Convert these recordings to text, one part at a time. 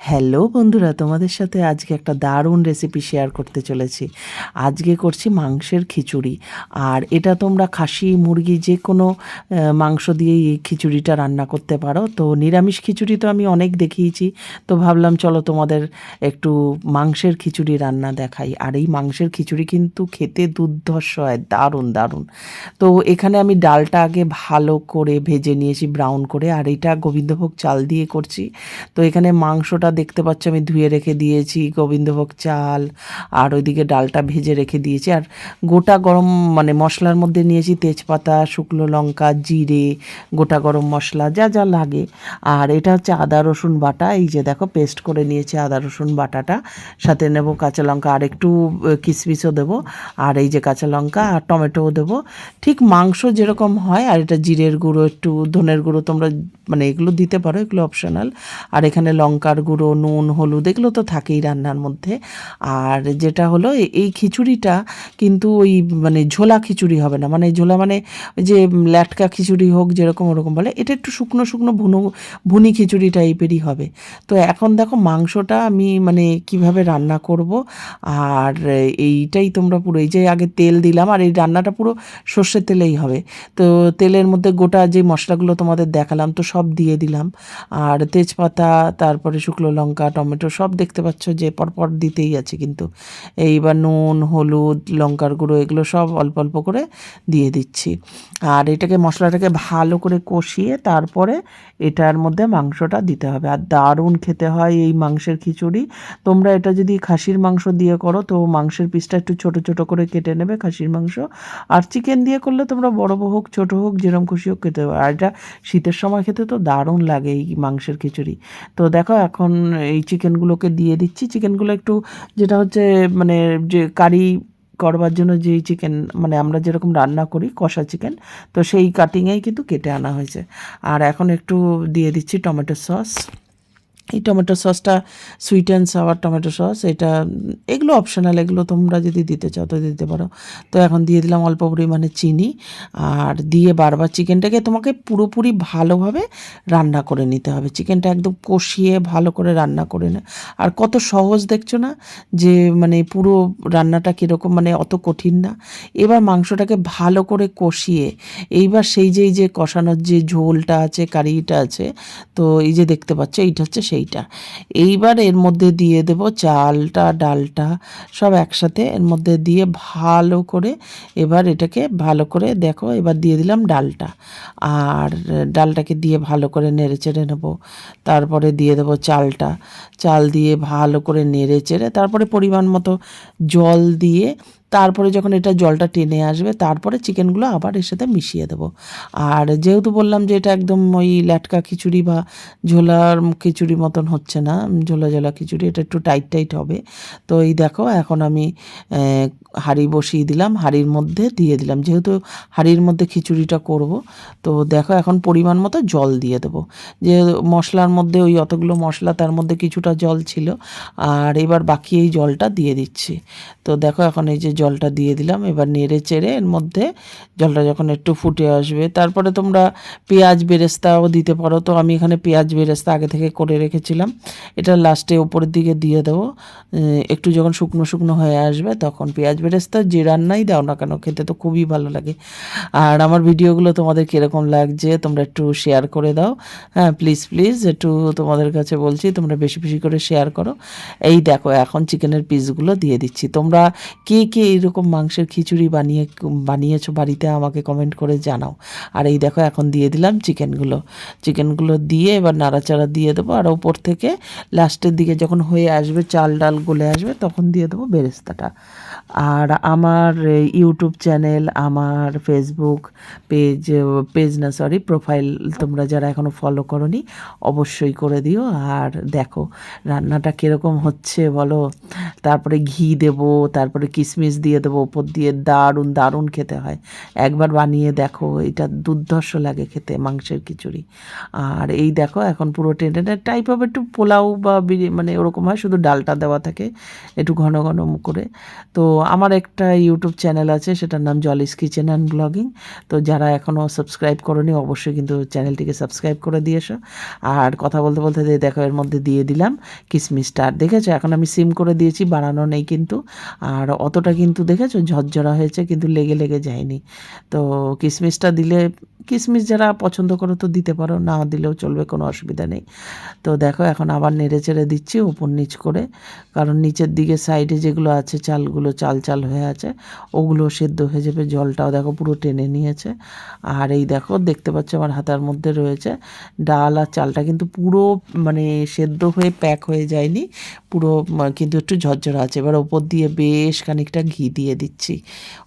Hello বন্ধুরা, তোমাদের সাথে আজকে একটা দারুণ রেসিপি শেয়ার করতে চলেছি। আজকে করছি মাংসের খিচুড়ি। আর এটা তোমরা খাসি, মুরগি যে কোনো মাংস দিয়ে এই খিচুড়িটা রান্না করতে পারো। তো নিরামিষ খিচুড়ি তো আমি অনেক দেখিয়েছি। তো ভাবলাম চলো তোমাদের একটু মাংসের খিচুড়ি রান্না দেখাই। আর এই মাংসের খিচুড়ি কিন্তু খেতে দুর্ধর্ষ হয়, দারুণ দারুণ। তো এখানে আমি ডালটা আগে ভালো করে ভেজে নিয়েছি ব্রাউন করে। আর এটা গোবিন্দভোগ চাল দিয়ে করছি। তো এখানে মাংসটা দেখতে পাচ্ছ, আমি ধুয়ে রেখে দিয়েছি, গোবিন্দভোগ চাল, আর ওইদিকে ডালটা ভেজে রেখে দিয়েছি। আর গোটা গরম মানে মশলার মধ্যে নিয়েছি তেজপাতা, শুকনো লঙ্কা, জিরে, গোটা গরম মশলা, যা যা লাগে। আর এটা হচ্ছে আদা, রসুন বাটা, এই যে দেখো, পেস্ট করে নিয়েছি আদা, রসুন বাটাটা। সাথে নেব কাঁচা লঙ্কা, আর একটু কিশমিশও দেবো। আর এই যে কাঁচা লঙ্কা আর টমেটোও দেবো। ঠিক মাংস যেরকম হয়, আর এটা জিরের গুঁড়ো, একটু ধনের গুঁড়ো তোমরা মানে এগুলো দিতে পারো, এগুলো অপশনাল আর এখানে লঙ্কার গুঁড়ো নুন, হলুদ, এগুলো তো থাকেই রান্নার মধ্যে। আর যেটা হলো এই খিচুড়িটা কিন্তু ওই মানে ঝোলা খিচুড়ি হবে না। মানে ঝোলা মানে যে ল্যাটকা খিচুড়ি হোক, যেরকম ওরকম বলে, এটা একটু শুকনো শুকনো ভুনো, ভুনি খিচুড়ি টাইপেরই হবে। তো এখন দেখো মাংসটা আমি মানে কীভাবে রান্না করব, আর এইটাই তোমরা পুরো, এই যে আগে তেল দিলাম, আর এই রান্নাটা পুরো সর্ষের তেলেই হবে। তো তেলের মধ্যে গোটা যে মশলাগুলো তোমাদের দেখালাম, তো সব দিয়ে দিলাম। আর তেজপাতা, তারপরে শুকনো লঙ্কা, টমেটো সব দেখতে পাচ্ছ যে পরপর দিতেই আছে কিন্তু। এইবার নুন, হলুদ, লঙ্কার গুঁড়ো এগুলো সব অল্প অল্প করে দিয়ে দিচ্ছি। আর এটাকে, মশলাটাকে ভালো করে কষিয়ে তারপরে এটার মধ্যে মাংসটা দিতে হবে। আর দারুণ খেতে হয় এই মাংসের খিচুড়ি। তোমরা এটা যদি খাসির মাংস দিয়ে করো, তো মাংসের পিসটা একটু ছোট ছোট করে কেটে নেবে খাসির মাংস। আর চিকেন দিয়ে করলে তোমরা বড় হোক, ছোট হোক যেরকম খুশি হোক খেতে পারো। আর এটা শীতের সময় খেতে তো দারুণ লাগে এই মাংসের খিচুড়ি। তো দেখো, এখন এই চিকেনগুলোকে দিয়ে দিচ্ছি। চিকেনগুলো একটু যেটা হচ্ছে মানে যে কারি করবার জন্য যেই চিকেন মানে আমরা যেরকম রান্না করি কষা চিকেন, তো সেই কাটিংয়েই কিন্তু কেটে আনা হয়েছে। আর এখন একটু দিয়ে দিচ্ছি টমেটো সস। এই টমেটো সসটা sweet and sour tomato sauce, এটা, এগুলো অপশনাল এগুলো তোমরা যদি দিতে চাও তো দিতে পারো। তো এখন দিয়ে দিলাম অল্প পরিমাণে চিনি, আর দিয়ে বারবার চিকেনটাকে তোমাকে পুরোপুরি ভালোভাবে রান্না করে নিতে হবে। চিকেনটা একদম কষিয়ে ভালো করে রান্না করে নে। আর কত সহজ দেখছ না? যে মানে পুরো রান্নাটা কীরকম মানে অত কঠিন না। এবার মাংসটাকে ভালো করে কষিয়ে, এইবার সেই যে এই যে কষানোর যে ঝোলটা আছে, কারিটা আছে, তো এই যে দেখতে পাচ্ছ, এইটা হচ্ছে সেইটা। এইবার এর মধ্যে দিয়ে দেব চালটা, ডালটা সব একসাথে এর মধ্যে দিয়ে ভালো করে এবার এটাকে ভালো করে দেখো, এবার দিয়ে দিলাম ডালটা। আর ডালটাকে দিয়ে ভালো করে নেড়ে চেড়ে নেব। তারপরে দিয়ে দেবো চালটা। চাল দিয়ে ভালো করে নেড়ে চেড়ে তারপরে পরিমাণ মতো জল দিয়ে তারপরে যখন এটা জলটা টেনে আসবে, তারপরে চিকেনগুলো আবার এর সাথে মিশিয়ে দেবো। আর যেহেতু বললাম যে এটা একদম ওই ল্যাটকা খিচুড়ি বা ঝোলার খিচুড়ি মতন হচ্ছে না, ঝোলা ঝোলা খিচুড়ি, এটা একটু টাইট টাইট হবে। তো এই দেখো, এখন আমি হাঁড়ি বসিয়ে দিলাম, হাঁড়ির মধ্যে দিয়ে দিলাম। যেহেতু হাঁড়ির মধ্যে খিচুড়িটা করব, তো দেখো এখন পরিমাণ মতো জল দিয়ে দেবো। যে মশলার মধ্যে ওই অতগুলো মশলা, তার মধ্যে কিছুটা জল ছিল, আর এবার বাকি এই জলটা দিয়ে দিচ্ছি। তো দেখো এখন এই যে জলটা দিয়ে দিলাম, এবার নেড়ে চেড়ে এর মধ্যে জলটা যখন একটু ফুটে আসবে, তারপরে তোমরা পেঁয়াজ বেরেস্তাও দিতে পারো। তো আমি এখানে পেঁয়াজ বেরেস্তা আগে থেকে করে রেখেছিলাম, এটা লাস্টে ওপরের দিকে দিয়ে দেবো। একটু যখন শুকনো শুকনো হয়ে আসবে তখন পেঁয়াজ বেরেস্তা যে রান্নাই দাও না কেন, খেতে তো খুবই ভালো লাগে। আর আমার ভিডিওগুলো তোমাদের কীরকম লাগছে তোমরা একটু শেয়ার করে দাও। হ্যাঁ প্লিজ প্লিজ একটু তোমাদের কাছে বলছি, তোমরা বেশি বেশি করে শেয়ার করো। এই দেখো, এখন চিকেনের পিসগুলো দিয়ে দিচ্ছি। তোমরা কে কে এইরকম মাংসের খিচুড়ি বানিয়ে, বানিয়েছো বাড়িতে, আমাকে কমেন্ট করে জানাও। আর এই দেখো, এখন দিয়ে দিলাম চিকেনগুলো চিকেনগুলো দিয়ে এবার নাড়াচাড়া দিয়ে দেবো। আর ওপর থেকে লাস্টের দিকে যখন হয়ে আসবে চাল ডাল গলে আসবে, তখন দিয়ে দেবো বেরেস্তাটা। আর আমার ইউটিউব চ্যানেল আমার ফেসবুক পেজ পেজ না সরি প্রোফাইল তোমরা যারা এখনও ফলো করনি, অবশ্যই করে দিও। আর দেখো, রান্নাটা কীরকম হচ্ছে বলো? তারপরে ঘি দেব, তারপরে কিশমিশ দিয়ে দেবো, ওপর দিয়ে দারুণ দারুণ খেতে হয়। একবার বানিয়ে দেখো, এটা দুর্ধর্ষ লাগে খেতে মাংসের খিচুড়ি। আর এই দেখো, এখন পুরো টেনে টাইপ অফ একটু পোলাও বা মানে ওরকম হয়, শুধু ডালটা দেওয়া থাকে, একটু ঘন ঘন করে। তো আমার একটা ইউটিউব চ্যানেল আছে, সেটার নাম জলিস কিচেন অ্যান্ড ব্লগিং তো যারা এখনও সাবস্ক্রাইব করনি, অবশ্যই কিন্তু চ্যানেলটিকে সাবস্ক্রাইব করে দিয়ে এসো। আর কথা বলতে বলতে দেখো, এর মধ্যে দিয়ে দিলাম কিশমিশটা আর দেখেছ? এখন আমি সিম করে দিয়েছি বাড়ানো নেই কিন্তু। আর অতটা কিন্তু দেখেছ? ঝরঝরা হয়েছে, কিন্তু লেগে লেগে যায়নি। তো কিশমিশটা দিলে কিশমিশ যারা পছন্দ করো তো দিতে পারো, না দিলেও চলবে, কোনো অসুবিধা নেই। তো দেখো, এখন আবার নেড়ে চেড়ে দিচ্ছি, উপর নিচ করে। কারণ নিচের দিকে সাইডে যেগুলো আছে, চালগুলো চাল চাল হয়ে আছে ওগুলো সেদ্ধ হয়ে যাবে, জলটাও দেখো পুরো টেনে নিয়েছে। আর এই দেখো, দেখতে পাচ্ছ আমার হাতার মধ্যে রয়েছে ডাল আর চালটা, কিন্তু পুরো মানে সেদ্ধ হয়ে প্যাক হয়ে যায়নি, পুরো কিন্তু একটু ঝরঝরা আছে। এবার ওপর দিয়ে বেশ খানিকটা ঘি দিয়ে দিচ্ছি।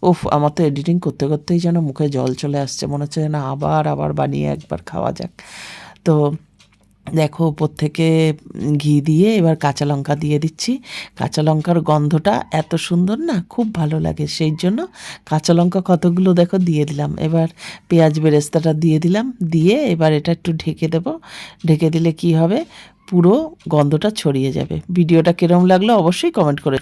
ওফ আমার তো এডিটিং করতে করতেই যেন মুখে জল চলে আসছে, মনে হচ্ছে না আবার আবার বানিয়ে একবার খাওয়া যাক। তো দেখো, উপর থেকে ঘি দিয়ে এবার কাঁচা লঙ্কা দিয়ে দিচ্ছি। কাঁচা লঙ্কার গন্ধটা এত সুন্দর না, খুব ভালো লাগে। সেই জন্য কাঁচা লঙ্কা কতগুলো দেখো, দিয়ে দিলাম। এবার পেঁয়াজ বেরেস্তাটা দিয়ে দিলাম। দিয়ে এবার এটা একটু ঢেকে দেব। ঢেকে দিলে কি হবে? পুরো গন্ধটা ছড়িয়ে যাবে। ভিডিওটা কিরম লাগল অবশ্যই কমেন্ট করে